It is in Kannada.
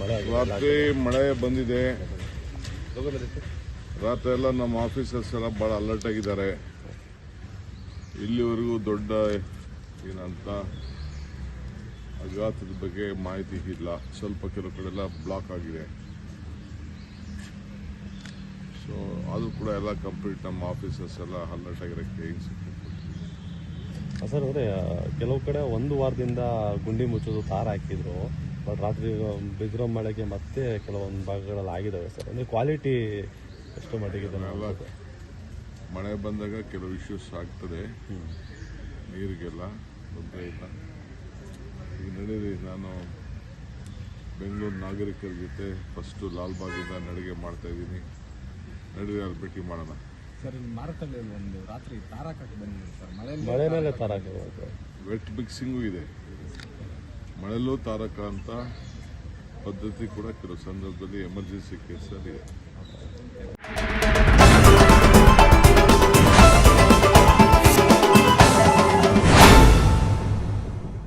ಮಳೆ ರಾತ್ರಿ ಮಳೆ ಬಂದಿದೆ. ರಾತ್ರಿ ಎಲ್ಲ ನಮ್ಮ ಆಫೀಸರ್ಸ್ ಎಲ್ಲ ಭಾಳ ಅಲರ್ಟ್ ಆಗಿದ್ದಾರೆ. ಇಲ್ಲಿವರೆಗೂ ದೊಡ್ಡ ಏನಂತ ಅಘಾತದ ಬಗ್ಗೆ ಮಾಹಿತಿ ಇಲ್ಲ. ಸ್ವಲ್ಪ ಕೆಲವು ಕಡೆ ಎಲ್ಲ ಬ್ಲಾಕ್ ಆಗಿದೆ. ಸೊ ಅದು ಕೂಡ ಎಲ್ಲ ಕಂಪ್ಲೀಟ್ ನಮ್ಮ ಆಫೀಸರ್ಸ್ ಎಲ್ಲ ಅಲರ್ಟ್ ಆಗಿರೋಕ್ಕೆ ಸರ್ ಅಂದರೆ ಕೆಲವು ಕಡೆ ಒಂದು ವಾರದಿಂದ ಗುಂಡಿ ಮುಚ್ಚೋದು ತಾರ ಹಾಕಿದ್ರು. ಬಟ್ ರಾತ್ರಿ ಬಿದಿರೋ ಮಳೆಗೆ ಮತ್ತೆ ಕೆಲವೊಂದು ಭಾಗಗಳಲ್ಲಿ ಆಗಿದ್ದಾವೆ ಸರ್. ಅಂದರೆ ಕ್ವಾಲಿಟಿ ಎಷ್ಟು ಮಟ್ಟಿಗೆ ಮಳೆ ಬಂದಾಗ ಕೆಲವು ಇಶ್ಯೂಸ್ ಆಗ್ತದೆ. ನೀರಿಗೆಲ್ಲ ತೊಂದರೆ ಇಲ್ಲ. ಈಗ ನಡೀರಿ ನಾನು ಬೆಂಗಳೂರು ನಾಗರಿಕರ ಜೊತೆ ಫಸ್ಟು ಲಾಲ್ಬಾಗಿಂದ ನಡಿಗೆ ಮಾಡ್ತಾ ಇದ್ದೀನಿ. ನಡೀರಿ ಅಲ್ಲಿ ಭೇಟಿ ಮಾಡೋಣ. ಸರ್ ಇಲ್ಲಿ ಮಾರಾಟದಲ್ಲಿ ಒಂದು ರಾತ್ರಿ ತಾರಾಕಕ್ಕೆ ಬಂದಿದೆ ಸರ್. ಮಳೆ ಮಳೆ ಮೇಲೆ ತಾರಾಕ ವೆಟ್ ಮಿಕ್ಸಿಂಗು ಇದೆ. ಮಳೆಲೂ ತಾರಕ ಅಂತ ಪದ್ಧತಿ ಕೂಡ ಕೆಲವು ಸಂದರ್ಭದಲ್ಲಿ ಎಮರ್ಜೆನ್ಸಿ ಕೇಸಲ್ಲಿ